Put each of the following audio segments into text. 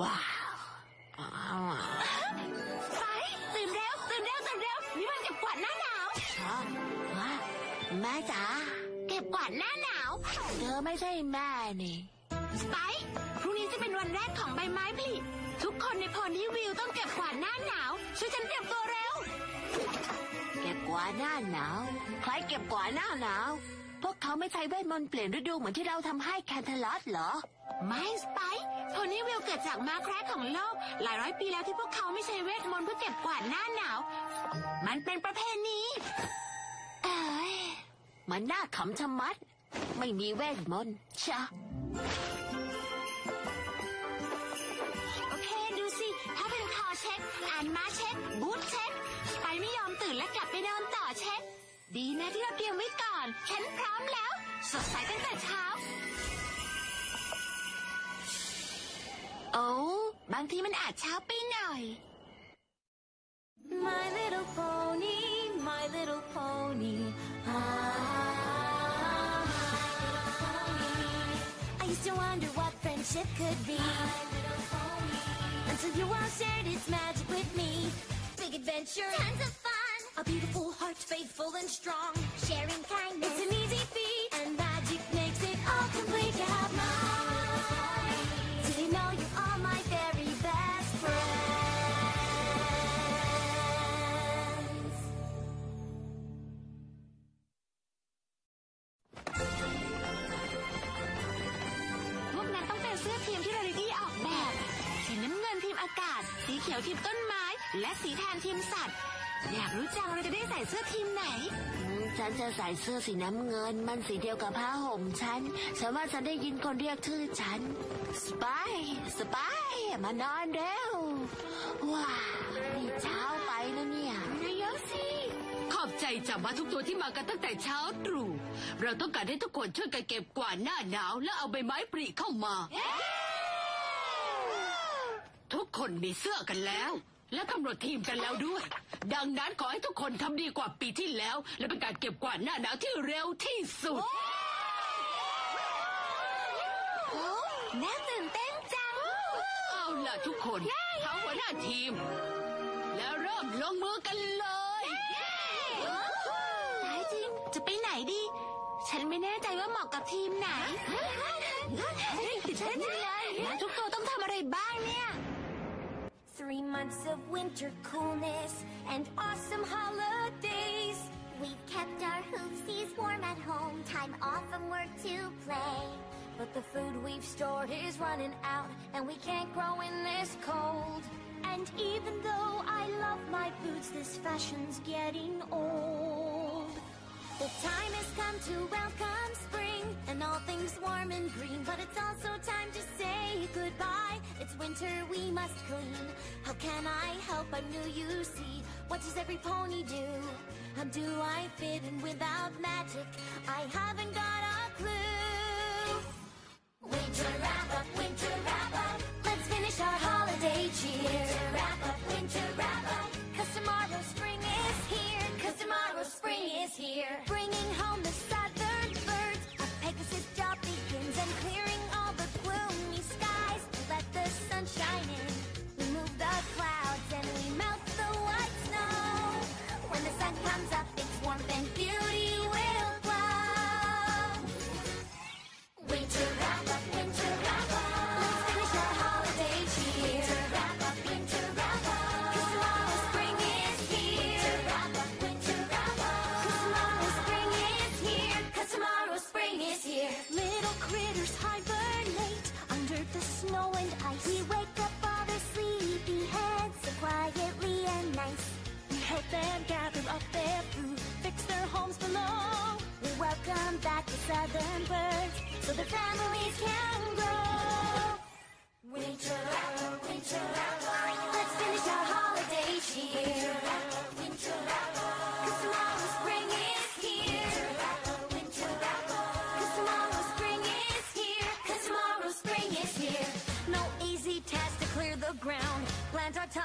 ว้าวอ้าวไปตื่นเร็วตื่นเร็วตื่นเร็วนี่มันเก็บกวาดหน้าหนาว ฮะฮะแม่จ๋าเก็บกวาดหน้าหนาว เธอไม่ใช่แม่นี่ สไปซ์พรุ่งนี้จะเป็นวันแรกของใบไม้ผลิทุกคนในโพนี่วิวต้องเก็บกวาดหน้าหนาว ช่วยฉันเตรียมตัวเร็ว เก็บกวาดหน้าหนาว ใครเก็บกวาดหน้าหนาว พวกเขาไม่ใช้เวทมนต์เปลี่ยนฤดูเหมือนที่เราทำให้แคนเทลอสเหรอ ไม่สไปซ์โพนี่วิวเกิดจากม้าแคระของโลก หลายร้อยปีแล้วที่พวกเขาไม่ใช้เวทมนต์เพื่อเก็บกวาดหน้าหนาว มันเป็นประเพณีเอ้ยมันน่าขำชะมัด ไม่มีเวทมนต์ชะ ดีนะที่เราเตรียมไว้ก่อน ฉันพร้อมแล้ว สดใสตั้งแต่เช้า โอ้บางทีมันอาจเช้าไปหน่อย My little pony, my little pony. Ah, my little pony. I used to wonder what friendship could be. My little pony. Until you all shared its magic with me. Big adventure, tons of fun. A beautiful heart, faithful and strong. Sharing kindness, it's an easy feat. And magic makes it all complete to have mine. Did you know you're all my very best friends? พวกนั้นต้องเป็นเสื้อทีมที่เราดีออกแบบ สีน้ำเงินทีมอากาศ สีเขียวทีมต้นไม้ และสีแทนทีมสัตว์ อยากรู้จังเราจะได้ใส่เสื้อทีมไหนอืมฉันจะใส่เสื้อสีน้ำเงิน มันสีเดียวกับผ้าห่มฉัน ฉันว่าฉันได้ยินคนเรียกชื่อฉันสไปสไปมานอนเร็ว ว้าวนี่เช้าไปแล้วเนี่ยนายกสิ ขอบใจจากมาทุกตัวที่มากันตั้งแต่เช้าตรู่ เราต้องการให้ทุกคนช่วยกันเก็บกวาดหน้าหนาว และเอาใบไม้ปริเข้ามา ทุกคนมีเสื้อกันแล้ว และกำหนดทีมกันแล้วด้วย ดังนั้นขอให้ทุกคนทำดีกว่าปีที่แล้ว และเป็นการเก็บกวาดหน้าหนาวที่เร็วที่สุด โอ้น่าตื่นเต้นจัง เอาล่ะทุกคนทั้งหัวหน้าทีม แล้วเริ่มลงมือกันเลย ตายจริง จะไปไหนดี ฉันไม่แน่ใจว่าเหมาะกับทีมไหนตื่นเต้นจังเลยแล้วทุกตัวต้องทำอะไรบ้างเนี่ย Three months of winter coolness and awesome holidays. We've kept our hoofsies warm at home, time off from work to play. But the food we've stored is running out, and we can't grow in this cold. And even though I love my boots, this fashion's getting old. The time has come to welcome spring and all things warm and green. But it's also time winter, we must clean. How can I help? I'm new, you see. What does every pony do? How do I fit in without magic? I haven't got a clue.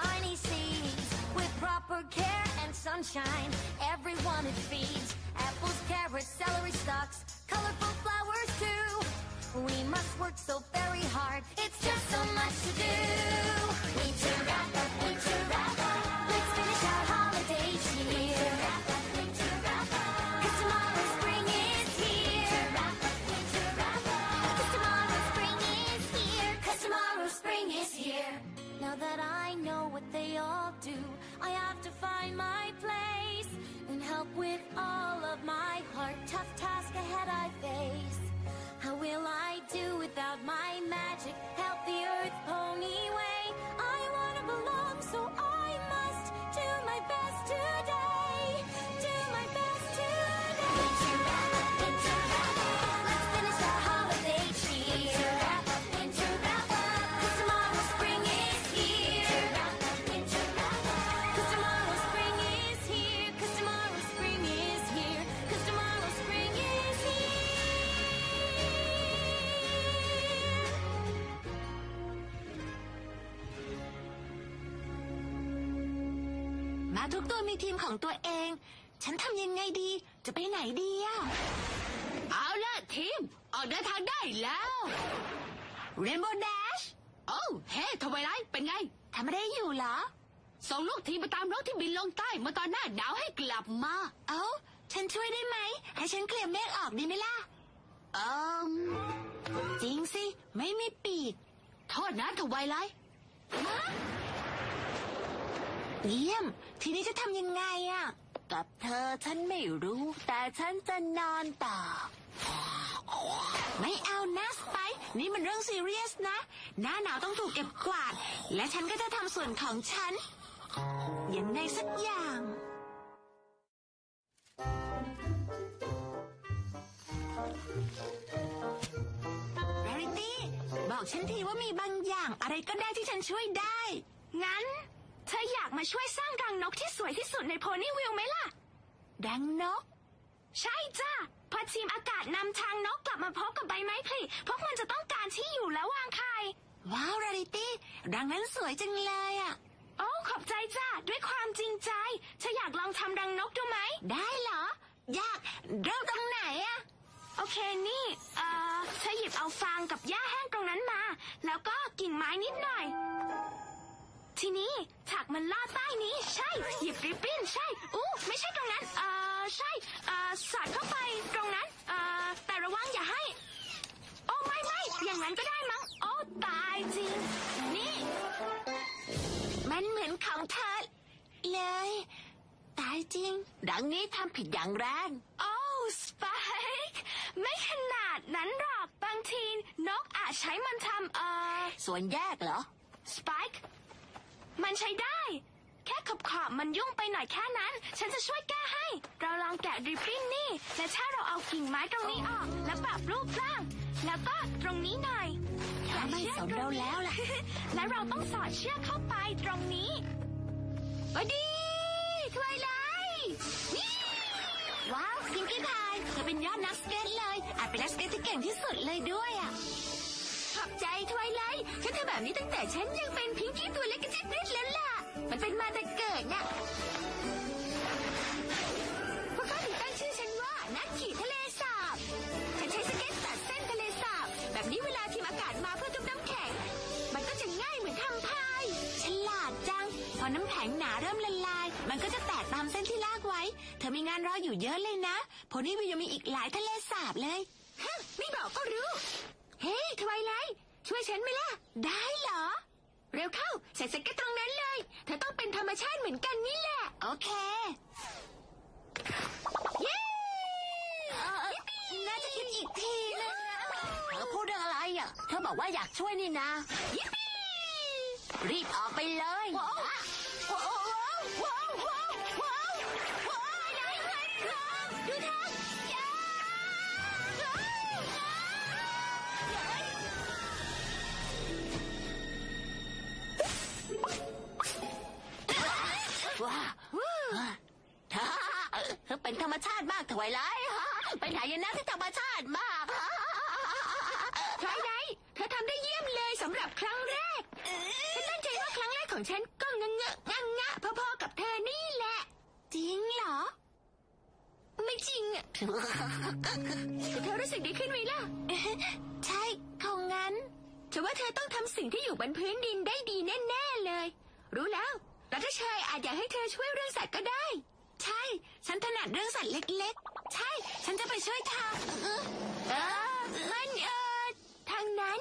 tiny seeds. With proper care and sunshine, everyone it feeds. Apples, carrots, celery stalks, colorful flowers too. We must work so very hard, it's just so much to do. We turn out the าทุกตัวมีทีมของตัวเอง ฉันทำยังไงดี จะไปไหนดีอะเอาละทีม ออกเดินทางได้แล้วเรนโบว์ d ดชโอ้เฮ้ทวายไลท์เป็นไง ทำอะไรอยู่เหรอ ส่งลูกทีมไปตามรถที่บินลงใต้เมื่อตอนหน้าหนาวให้กลับมา เอ้า ฉันช่วยได้ไหม ให้ฉันเคลียร์เมฆออกดีไหมล่ะ เอิมจริงสิ ไม่มีปีก โทษนะทวายไลท์ เยี่ยม ทีนี้จะทำยังไงอะกับเธอฉันไม่รู้ แต่ฉันจะนอนต่อ ไม่เอานะสไปซ์นี่มันเรื่องซีเรียสนะ หน้าหนาวต้องถูกเก็บกวาด และฉันก็จะทำส่วนของฉันยังไงสักอย่าง r ร r i t y บอกฉันทีว่ามีบางอย่างอะไรก็ได้ที่ฉันช่วยได้ งั้น เธออยากมาช่วยสร้างรังนกที่สวยที่สุดในโพนี่วิลไหมล่ะดังนก ใช่จ้าพอทีมอากาศนำทางนกกลับมาพบกับใบไม้ผลิพวกมันจะต้องการที่อยู่และวางไข่ว้าว r ร r i t y ดังนั้นสวยจังเลยอะ โอ้ขอบใจจ้าด้วยความจริงใจเธออยากลองทำรังนกดูไหม ได้เหรอ ยากเริ่มตรงไหนอะ โอเคนี่ เอ่อเธอหยิบเอาฟางกับหญ้าแห้งตรงนั้นมา แล้วก็กิ่งไม้นิดหน่อย ทีนี้ถักมันลอดใต้นี้ ใช่หยิบริบบิ้นใช่ อู้ไม่ใช่ตรงนั้น เอ่อใช่เอ่อสอดเข้าไปตรงนั้น เอ่อแต่ระวังอย่าให้ โอ้ไม่ไม่อย่างนั้นก็ได้มั้ง โอ้ตายจริง นี่ มันเหมือนของเธอเลย ตายจริง ดังนี้ทำผิดอย่างแรง โอ้สไปค์ไม่ขนาดนั้นหรอกบางทีนกอาจใช้มันทำเอ่อ ส่วนแยกเหรอสไปค์ มันใช้ได้ แค่ขอบขอบๆมันยุ่งไปหน่อยแค่นั้น ฉันจะช่วยแก้ให้ เราลองแกะริบบิ้นนี่ และถ้าเราเอากิ่งไม้ตรงนี้ออก แล้วปรับรูปร่าง แล้วก็ตรงนี้หน่อยถ้าไม่สนเราแล้วล่ะ และเราต้องสอดเชือกเข้าไปตรงนี้สวัสดีทวายไลท์ว้าวพิงกี้พายเธอเป็นยอดนักสเก็ตเลย อาจเป็นนักสเก็ตที่เก่งที่สุดเลยด้วยอะ ขอบใจทวายไลท์ฉันทำแบบนี้ตั้งแต่ฉันยังเป็นพิงกี้ตัวเล็กกระจิบนิดแล้วล่ะ มันเป็นมาแต่เกิดน่ะพวกเขาถึงตั้งชื่อฉันว่านักขี่ทะเลสาบ ฉันใช้สเก็ตตัดเส้นทะเลสาบ แบบนี้เวลาทีมอากาศมาเพื่อทุบน้ำแข็ง มันก็จะง่ายเหมือนทำพาย ฉลาดจัง พอน้ำแข็งหนาเริ่มละลาย มันก็จะแตกตามเส้นที่ลากไว้ เธอมีงานรออยู่เยอะเลยนะโพนี่วิวยังมีอีกหลายทะเลสาบเลยฮะไม่บอกก็รู้ เฮ้ยทวายไลท์ช่วยฉันไหมล่ะ ได้เหรอ เร็วเข้า ใส่สเก็ตตรงนั้นเลย เธอต้องเป็นธรรมชาติเหมือนกันนี่แหละ โอเค เย้น่าจะคิดอีกทีนึงเธอพูดเรื่องอะไรอะ เธอบอกว่าอยากช่วยนี่นะยิปปี้รีบออกไปเลย ว้าวว้าวว้าวว้าว วายไรเป็นหายนะที่ธรรมชาติมากไทยไนท์เธอทำได้เยี่ยมเลยสำหรับครั้งแรกฉันตั้งใจว่าครั้งแรกของฉันก็งะงะงะงะพอๆกับเธอนี่แหละ จริงเหรอ ไม่จริงอะแต่เธอรู้สึกดีขึ้นไหมล่ะ ใช่คงงั้นฉันว่าเธอต้องทำสิ่งที่อยู่บนพื้นดินได้ดีแน่ ๆเลย รู้แล้วรัฐชัยอาจอยากให้เธอช่วยเรื่องสัตว์ก็ได้ ใช่ ฉันถนัดเรื่องสัตว์เล็กๆ ใช่ ฉันจะไปช่วยทำเออเออมันเออทางนั้น